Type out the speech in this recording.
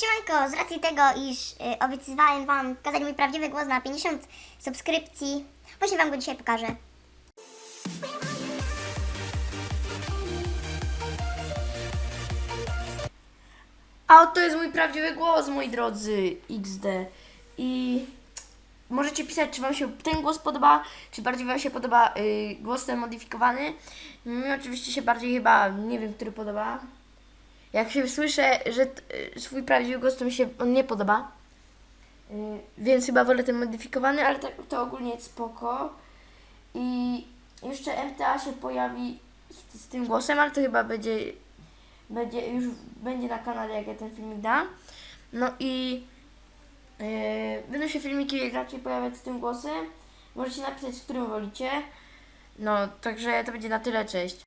Siemanko! Z racji tego, iż y, obiecywałem Wam pokazać mój prawdziwy głos na 50 subskrypcji, właśnie Wam go dzisiaj pokażę. A oto jest mój prawdziwy głos, moi drodzy XD. I możecie pisać, czy Wam się ten głos podoba, czy bardziej Wam się podoba y, głos ten modyfikowany. Mi oczywiście się bardziej chyba, nie wiem, który podoba. Jak się słyszę, że y, swój prawdziwy głos, to mi się on nie podoba. Y, więc chyba wolę ten modyfikowany, ale tak, to ogólnie jest spoko. I jeszcze MTA się pojawi z, z tym głosem, ale to chyba będzie będzie już będzie na kanale, jak ja ten filmik dam. No i yy, będą się filmiki raczej pojawiać z tym głosem. Możecie napisać, z którym wolicie. No, także to będzie na tyle, cześć.